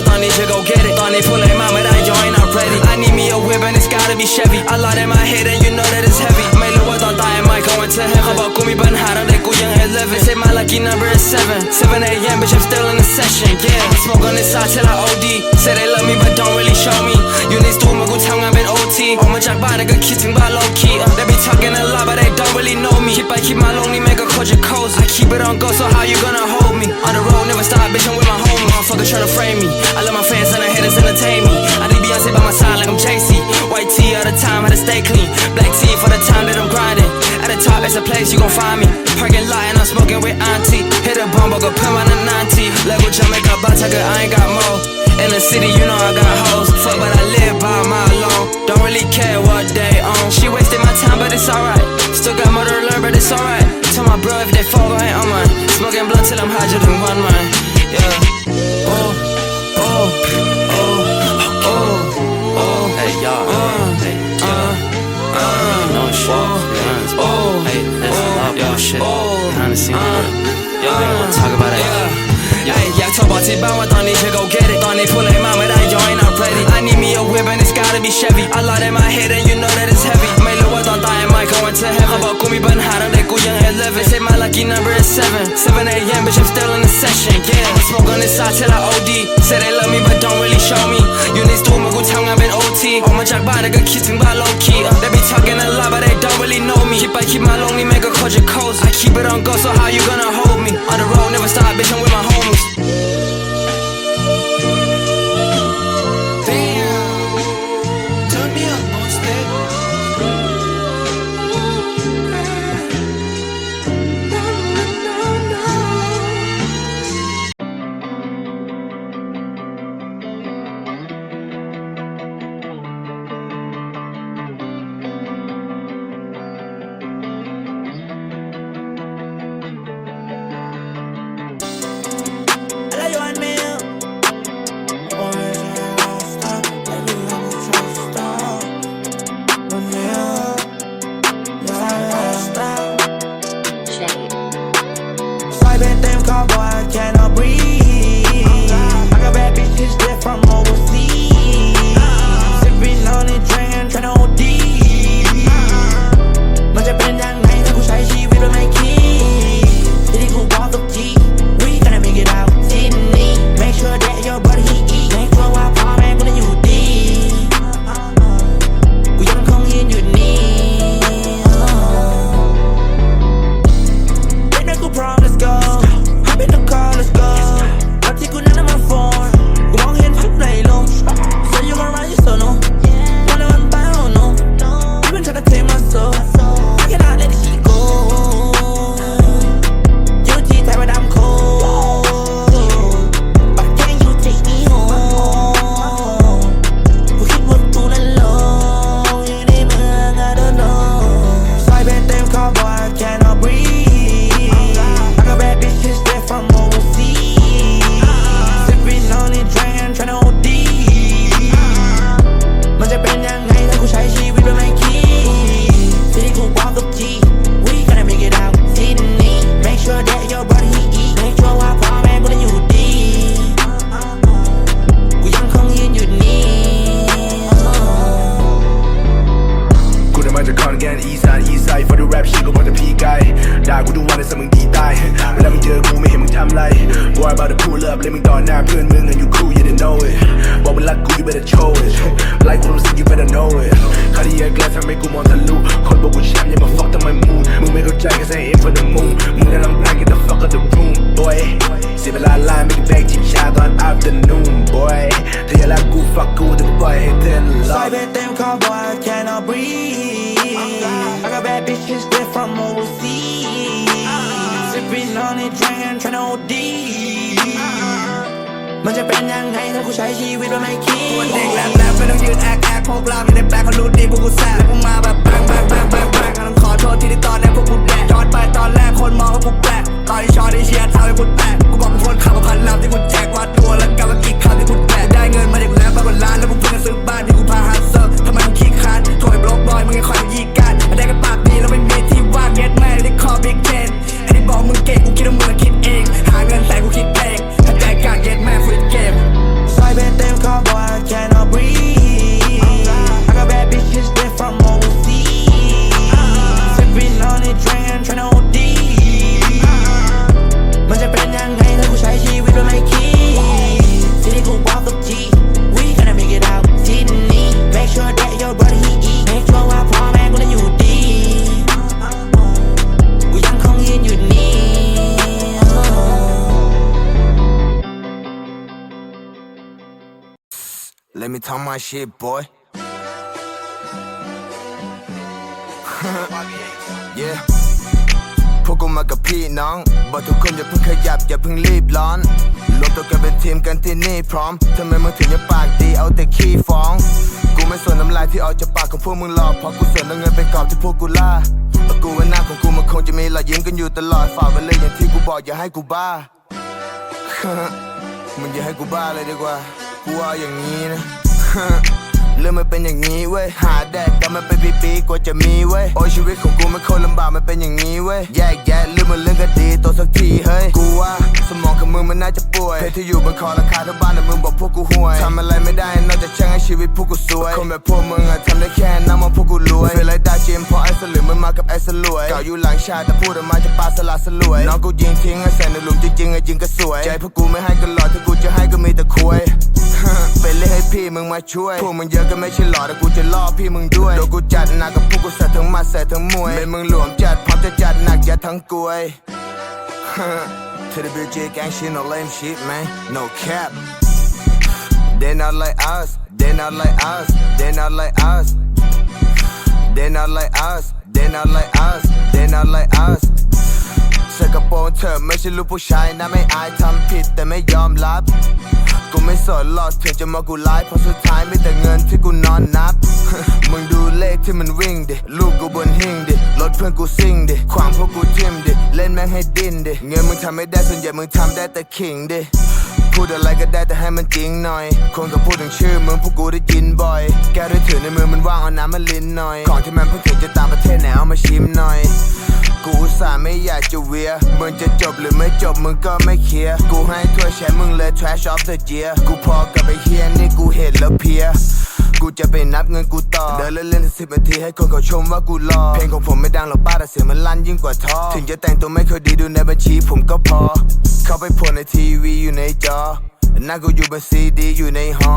ที่บ้านว่าตอนนี้จะ go get it ตอนนี้พูดเลยมากไม่ได้ you ain't not ready I need me a whip and it's gotta be Chevy I lot in my head and you know that it's heavy ไม่รู้ว่าตอนตาย am I going to heaven เขาบอกกูมีปัญหาตั้งแต่กูยัง11 They say my lucky number is 7 7 a.m. bitch I'm still in the session yeah smoke on this side till I OD say they love me but don't really show me อยู่ในสตูมากูทำงานเป็น OT ออกมาจากบ้านแล้วก็คิดถึงบ้าน low key uh, they be talking a lot but they don't really know me คิดไปคิดมาลงนี่แม่งก็โคตรจะ cozy I keep it on go so how you gonna hold me on the road never stop bitch I'm with my homie motherfucker tryna frame me I love my fans and the haters entertain me I need Beyonce by my side like I'm Jay-Z white tee all the time had to stay clean black tee for the time that I'm grinding at the top it's a place you gon' find me parking lot and I'm smoking with auntie hit a bomb go put on a 90 level Jamaica but I ain't got more in the city, you know I got hoes. Fuck, but I live by my alone. don't really care what they own. She wasted my time, but it's alright. Still got more to learn, but it's alright. Tell my bro if they fall, I ain't on mine. Smoking blunt till I'm higher than one mine. Yeah. Oh, oh, oh, oh, oh. Hey y'all. Uh, hey, uh, uh, uh, no shit. Oh, oh, oh, hey, that's oh, a lot of bullshit. Uh, oh, behind the scenes. Uh, y'all ain't wanna uh, talk about it. Yeah. 哎，丫头把鸡掰完，当你去 go get it，当你 pull it，妈没带。need me a whip and it's gotta be Chevy I lot in my head and you know that it's heavy ไม่รู้ว่าตอนตาย am I going to heaven เขาบอกกูมีปัญหาตั้งแต่กูยัง 11 They say my lucky number is 7 7 a.m. bitch I'm still in the session yeah smoke on this side till I OD say they love me but don't really show me อยู่ในสตูมากูทำงานเป็น OT ออกมาจากบ้านแล้วก็คิดถึงบ้าน low key uh, they be talking a lot but they don't really know me คิดไปคิดมาลงนี่แม่งก็โคตรจะ cozy I keep it on go so how you gonna hold me on the road never stop bitch I'm with my homies มันจะเป็นยังไงถ้ากูใช้ชีวิตแบบไม่คิดวันเด็กแรปแรปไม่ต้องยืนแอคแอคพวกลาไม่ได้แปลเขารู้ดีพวกกูแซ่บแล้วกูมาแบบแบงแบงแบงแบงแบงต้องขอโทษที่ที่ตอนแรกพวกกูแดกจอดไปตอนแรกคนมองว่ากูแปลกตอนที่ชอตที่เชียร์ทำให้กูแตกกูบอกมึงคนขับกับพันลำที่กู shit boy yeah พวกกูมากับพี่น้อง บอกทุกคนอย่าเพิ่งขยับอย่าเพิ่งรีบร้อน รวมตัวกันเป็นทีมกันที่นี่พร้อม ทำไมมึงถึงยังปากดีเอาแต่ขี้ฟ้อง กูไม่สนน้ำลายที่ออกจากปากของพวกมึงหรอกเพราะกูสนเอาเงินเป็นกอบที่พวกกูล่าแต่กูว่าหน้าของกูมันคงจะมีรอยยิ้มกันอยู่ตลอด ฝากไว้เลยอย่างที่กูบอกอย่าให้กูบ้า มึงอย่าให้กูบ้าเลยดีกว่า กูว่าอย่างนี้นะ เรื่องมันเป็นอย่างนี้เว้ย หาแดกกันมันเป็นปีๆกว่าจะมีเว้ย โอ้ยชีวิตของกูมันโคตรลำบากมันเป็นอย่างนี้เว้ย แยกแยะเรื่องมันเรื่องก็ดีตัวสักทีเฮ้ย กูว่าสมองของมึงมันน่าจะป่วยเพชรที่อยู่บนคอราคาเท่าบ้านแต่มึงบอกพวกกูห่วยทำอะไรไม่ได้นอกจากแช่งให้ชีวิตพวกกูสวย คนแบบพวกมึงอะทำได้แค่นั่งมองพวกกูรวยเฟลไรดาจิมเพราะไอ้สลึงมันมากับไอ้สลวยเก่าอยู่หลังชาติแต่พูดออกมาจะปาสลาสลวย น้องกูยิงทิ้งไอ้ใส่ในหลุมจริงๆไอ้จิงก็สวย ใจพวกกูไม่ให้กันหลอดถ้ากูจะให้ก็มีแต่คุย เป็นเรื่องให้พี่มึงมาช่วย พวกมึงเยอะก็ไม่ใช่หลอดแต่กูจะล่อพี่มึงด้วย โดนกูจัดหนักกับพวกกูใส่ทั้งมัดใส่ทั้งมวยเป็นมึงหลวมจัดพร้อมจะจัดหนักยัดทั้งกลวย To the bitch gang shit no lame shit man no cap They not like us They not like us They not like us They not like us They not like us They not like us ใส่กระโปรงเธอไม่ใช่ลูกผู้ชายนะไม่อายทำผิดแต่ไม่ยอมรับ กูไม่สนหรอกถึงจะมากูไลฟ์เพราะสุดท้ายไมีแต่เงินที่กูนอนนับ มึงดูเลขที่มันวิ่งดิ ลูกกูบนหิ้งดิ รถเพื่อนกูซิ่งดิ ขวางพวกกูทิมดิ เล่นแม่งให้ดิ้นดิ เงินมึงทำไม่ได้ส่วนใหญ่มึงทำได้แต่ขิงดิ พูดอะไรก็ได้แต่ให้มันจริงหน่อย คนก็พูดถึงชื่อมึงพวกกูได้ยินบ่อย แก้ด้วยถือในมือมันว่างเอาน้ำมาลิ้นหน่อย ของที่มันเพิ่งถึงจะตางประเทศไหนเอามาชิมหน่อย กูสาไม่อยากจะเวีย มึงจะจบหรือไม่จบมึงก็ไม่เคลียร์ กูให้ถ้วยแชมป์มึงเลย trash of the year กูพอกับไอ้เฮียนี่กูเห็นแล้วเพียกูจะไปนับเงินกูต่อ เดินเล่นๆสิบนาทีให้คนเขาชมว่ากูรอ เพลงของผมไม่ดังหรอกป้าแต่เสียงมันลั่นยิ่งกว่าท่อ ถึงจะแต่งตัวไม่ค่อยดีดูในบัญชีผมก็พอ เข้าไปโพสในทีวีอยู่ในจอหน้ากูอยู่บนซีดีอยู่ในหอ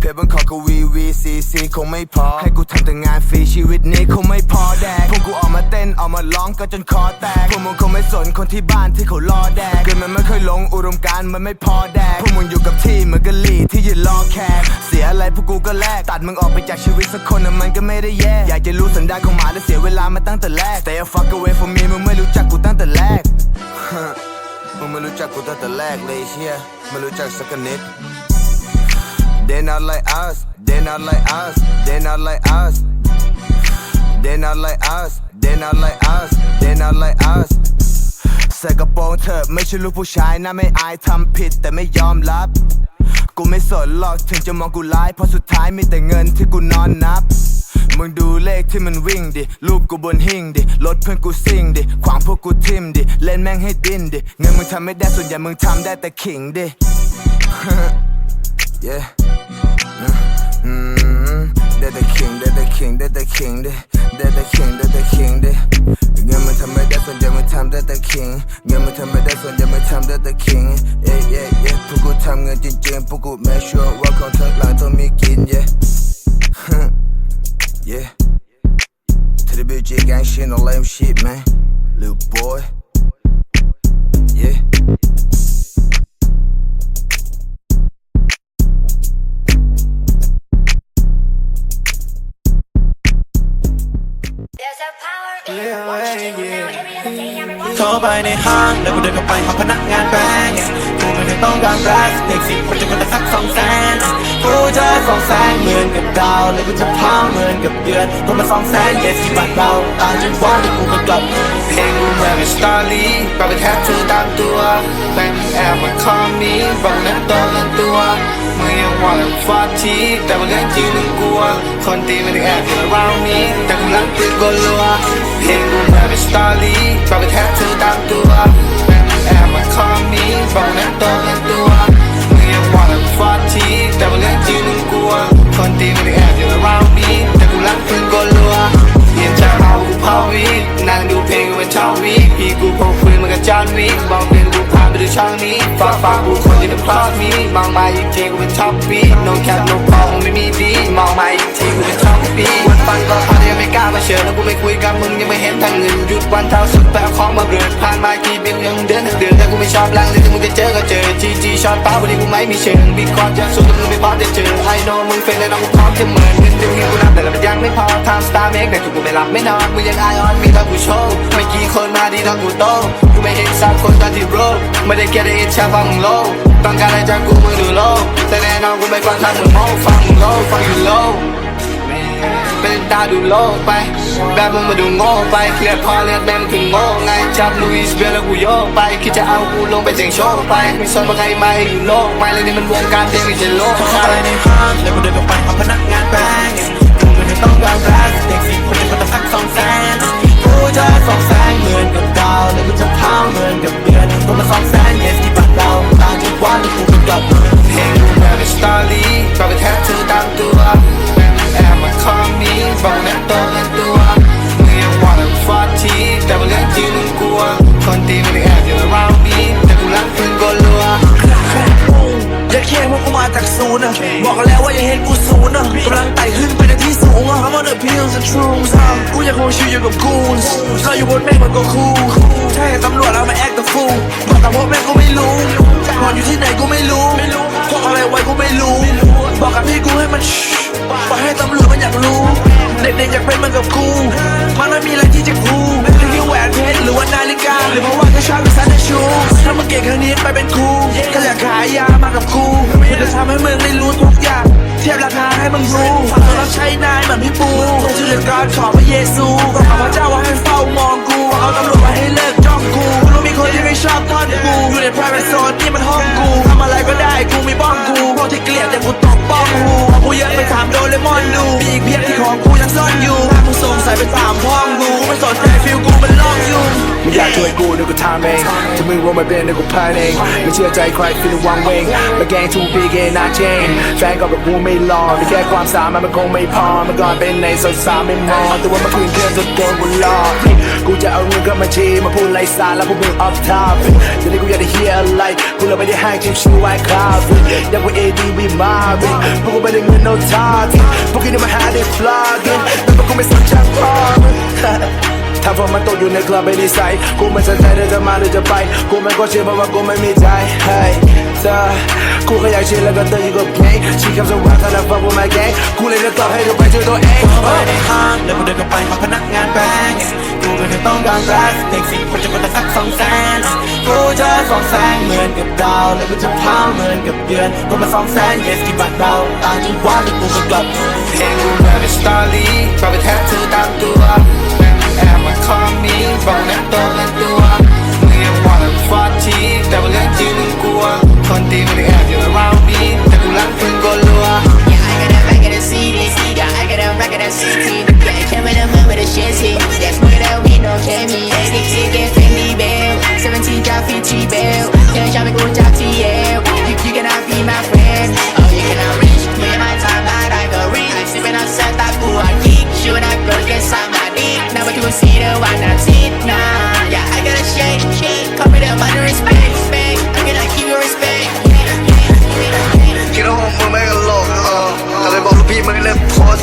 เพจบังคอกูวีวีซีซีคงไม่พอ ให้กูทำแต่งานฟรีชีวิตนี้คงไม่พอแดกพวกกูออกมาเต้นออกมาร้องก็จนคอแตกพวกมึงคงไม่สนคนที่บ้านที่เขารอแดกเกินมันไม่เคยลงอุดมการมันไม่พอแดกพวกมึงอยู่กับที่เหมือนกะลีที่ยืนรอแขกเสียอะไรพวกกูก็แลกตัดมึงออกไปจากชีวิตสักคนน่ะมันก็ไม่ได้แย่อยากจะรู้สันดานของหมาและเสียเวลามาตั้งแต่แรก Stay a fuck away from me มึงไม่รู้จักกูตั้งแต่แรกมึงไม่รู้จักกูตั้งแต่แรกเลยเชียไม่รู้จักสักนิด They not like us. They not like us. They not like us. They not like us. They not like us. They not like us. ใส่กระโปรงเธอไม่ใช่ลูกผู้ชายนะไม่อายทำผิดแต่ไม่ยอมรับ กูไม่สนหรอกถึงจะมองกูร้ายเพราะสุดท้ายมีแต่เงินที่กูนอนนับมึงดูเลขที่มันวิ่งดิ รูปกูบนหิ้งดิ รถเพื่อนกูซิ่งดิ ขวางพวกกูทิมดิ เล่นแม่งให้ดิ้นดิ เงินมึงทำไม่ได้ส่วนใหญ่มึงทำได้แต่ขิงดิ yeah Mm, they're the king, they're the king, they're the king, they're the king, they're the king, they. เงินมันทำไม่ได้ส่วนใหญ่มันทำได้แต่ king เงินมันทำไม่ได้ส่วนใหญ่มันทำได้แต่ king yeah yeah yeah พวกกูทำเงินจริงๆพวกกู make sure ว่าของทั้งหลังต้องมีกิน yeah yeah to the bitch gang shit no lame shit man little boy เข้าไปในห้างแล้วกูเดินเข้าไปหาพนักงานแบงก์ ไม่ได้ต้องการแบล็คเด็กสิมันจะคนละสักสองแสนกูจะสองแสนเหมือนกับดาวแล้วกูจะพาเหมือนกับเดือนคนละสองแสนเย็ดที่บ้านเราตาจนวันที่กูก็กลับเพลงกูเหมือนเป็นสตอรี่ปาเป็นแทบทูตามตัวแฟนมึงแอบมาคอมีบอกนั้นตัวกันตัวมึงยังหว่าแบบฟาทีแต่ว่าเรื่องจริงมึงกลัว คนตีไม่ได้แอบอยู่ around me แต่กูรักปืนกลัวเพลงกูเหมือนเป็นสตอรี่ปาเป็นแทบทูตามตัว มีบอกนั้นตัวกันตัวมึงยังว่าแบบฟาทีแต่ว่าเรื่องจริงมึงกลัว คนตีไม่ได้แอบอยู่ around me แต่กูรักปืนก็ลัวเย็นจะเอากูพาวินั่งดูเพลงมันชอบวิพี่กูพกปืนมันกับจอห์นวิบอกเป็นกู ไปดูช่องนี้ฝากฝากกูคนที่เป็นคลาสมีมองมาอีกทีกูเป็นท็อปปีโนแคปนฟองคองไม่มีดีมองมาอีกทีกูเป็นท็อปปีวันฟันก็พายังไม่กล้ามาเชิญแล้วกูไม่คุยกับมึงยังไม่เห็นทางเงินหยุดวันเท้าสุดแปลของมาเรือนผ่านมากี่ปียังเดือนทั้งเดือนแต่กูไม่ชอบลังเลยที่มึงจะเจอก็เจอจีจีช็อตป้าวันนี้กูไม่มีเชิงบีคอร์จะสุดแต่มึงไม่พอจะเจอไอโนมึงเฟนเลยน้องกูพร้อมจะเหมือนเงินเดือนกูนับแต่ละมันยังไม่พอทำสตาร์เมกแต่กูไม่หลับไม่นอนมึงยังไอออนมีตอนกูโชว์ไม่กี่คนมาดีตอนกูโตกูไม่เห็นสักคนตอนที่โรไม่ได้แค่ได้ยินแค่ฟังมึงโลต้องการอะไรจากกูมึงดูโลแต่แน่นอนกูไม่ฟังทางมึงโมฟังมึงโลฟังอยู่โลเป็นตาดูโลกไป แบบมึงมาดูโง่ไป เคลียร์พอเลือดแม่งถึงโง่ไงจับลุยส์เบลแล้วกูโยกไป คิดจะเอากูลงไปเสียงโชว์ไปไม่สนว่าไงไม่อยู่โลกไม่เลยนี่มันวงการเพลงไม่ใช่โลกเข้าไปในห้างแล้วกูเดินเข้าไปหาพนักงานแบงก์กูไม่ได้ต้องการแบ งอะ I'm on the pills and shrooms อะกูยังคงชิวอยู่กับกูนเราอยู่บนเมฆมันก็คูลใช่ตำรวจเรามาแอคกับฟูบอกกับพวกแม่กูไม่รู้นอนอยู่ที่ไหนกูไม่รู้พกอะไรไว้กูไม่รู้ บอกกับพี่กูให้มันชิปล่อยให้ตำรวจมันอยากรู้ เด็กๆอยากเป็นเหมือนกับกูมันไม่มีอะไรที่จะกูจะที่แหวนเพชรหรือว่านาฬิกา หรือเพราะว่าแค่ชอบเป็นซันเดชูถ้ามึงเก่งแค่นี้ไปเป็นครูก็อยากขายยามากับกูมันจะทำให้มึงได้รู้ทุกอย่าง เทียบราคาให้มึงรู้เราใช้นา ถ้ มึงอยากช่วยกูเดี๋ยวกูทำเองถ้ามึงว่าไม่เป็นเดี๋ยวกูพายเองไม่เชื่อใจใครฟิลวังเวงและแกงทูปีเกน่าเจนแฟนก็แบบกูไม่รอมีแค่ความสามารถมันคงไม่พอมันก่อนเป็นในสดสามไม่มองแต่ว่ามาคืนเพื่อนจนโดนกูหลอกกูจะเอาเงินเข้ามาชีมาพูดไรสาระพวกมึง off top เดี๋ยวนี้กูอยากได้เฮียอะไรกูเลยไม่ได้ให้ทีมชื่อไว้ครับอยากว่า AD วีมาบิพวกกูไม่ได้เงิน no talk พวกกูนี่มาหาได้ vlogging แต่พวกกูไม่สนใจพอ ถ้าพอมันตกอยู่ในคลับไม่ได้ใส่กูไม่สนใจเธอจะมาหรือจะไป กูไม่ก็เชื่อเพราะว่ากูไม่มีใจเฮ้ยเธอกูแค่อยากเชื่อแล้วก็เตือนอยู่กับเพลงชีคำสว่างขนาดฟังกูไม่แกงกูเลยจะตอบให้เธอไปช่วยตัวเองเข้าไปในห้างแล้วกูเดินเข้าไปหาพนักงานแบงก์กูไม่ได้ต้องการแบงก์เด็กสิคนจะคนละสักสองแสนกูจะสองแสนเหมือนกับดาวแล้วกูจะพาวเหมือนกับเดือนกูมาสองแสน yes ที่บัตรเราตามจังหวะที่กูก็กลับเพลงกูแบบเป็นสตอรี่ก็ไปแทบเธอตามตัว ความมีบอกนั้นตัวกันตัวมึงยังว่าแบบฟอร์ทีแต่ว่าเรื่องจริงมึงกลัว คนตีไม่ได้แอบอยู่ around me แต่กูรักมึงก็รัว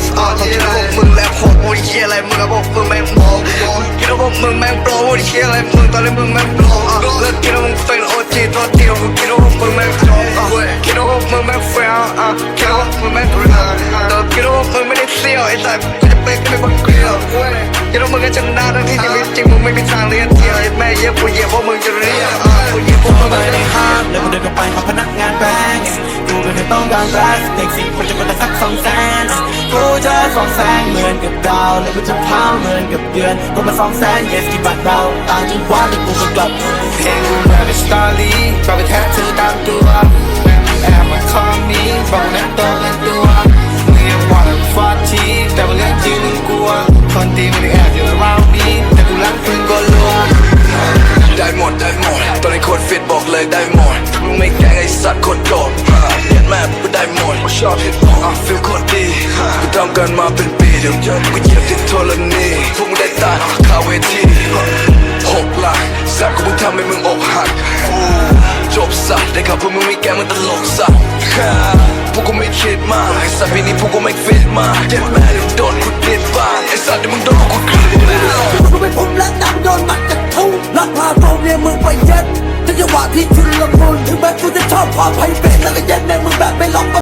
อะตอนที่พวกมึงแลบโพสต์โอ้ยเฮียอะไรมึงกับพวกมึงแม่งมองคิดว่าพวกมึงแม่งโปรโอ้ยเฮียอะไรมึงตอนนี้มึงแม่งโปรอะเลิกคิดว่ามึงเป็นโอจีตัวเดียวกูคิดว่าพวกมึงแม่งโปรอะคิดว่าพวกมึงแม่งเฟี้ยวอะคิดว่าพวกมึงแม่งเรียแต่คิดว่าพวกมึงไม่ได้เซี่ยวไอ้สัตว์กูจะเป็นก็ไม่บังเกลียวคิดว่ามึงก็ชนะทั้งที่ชีวิตจริงมึงไม่มีทางเรียนเที่ยวแม่เยี่ยกูเหยียบพวกมึงจะเรียกกูเหยียบพวกมึเข้างไปในห้างแล้วกูเดินเข้าไปหาพนักงานแบงก์กูไม่เคยต้องการแบงก์เด็กสิคนจะคนละสักสองแสน สองแสนเหมือนกับดาวแล้วก็จะพาเหมือนกับเดือนก็มาสองแสน yes กี่บาทเราตางจังหวัดแต่กูก็กลับเพลงกูแบบเป็นสตอรี่ก็ไปแทบเธอตามตัวแอบมาคอมีบอกนั้นตัวกันตัวมึงยังว่าแบบฟอร์ทีแต่ว่าเรื่องจริงมึงกลัว คนดีไม่ได้แอบอยู่ around me แต่กูรักมึงก็รู้ ได้หมดได้หมดตอนนี้โคตรฟิตบอกเลยได้หมดมึงไม่แกงไอ้สัตว์โคตรโดดเรียนแม่กูได้หมดชอบฮิปฮอปฟีลโคตรดีกูทำกันมาเป็นปีเดี๋ยวกูเหยียบที่โทรณีพวกมึงได้ตายคาเวทีหกล้านสัตว์กูเพิ่งทำให้มึงอกหักจบสัตว์ได้ข่าวพวกมึงไม่แกงมึงตลกสัสค่ะพวกกูไม่คิดมากไอ้สัตว์ปีนี้พวกกูไม่ฟิตมากเจ็บแม่เดี๋ยวโดนกูดิดบ้างไอ้ สัตว์เดี๋ยวมึงโดนพวกกูกรีดกูไปพุ่มและดำโดนหมัดจากทุ่งลักพาตัวเมียมึงไปเย็ดในจังหวะที่ชุนละมุนถึงแม้กูจะชอบความไพเบทแล้วก็เย็นในมึงแบบไม่ล็อก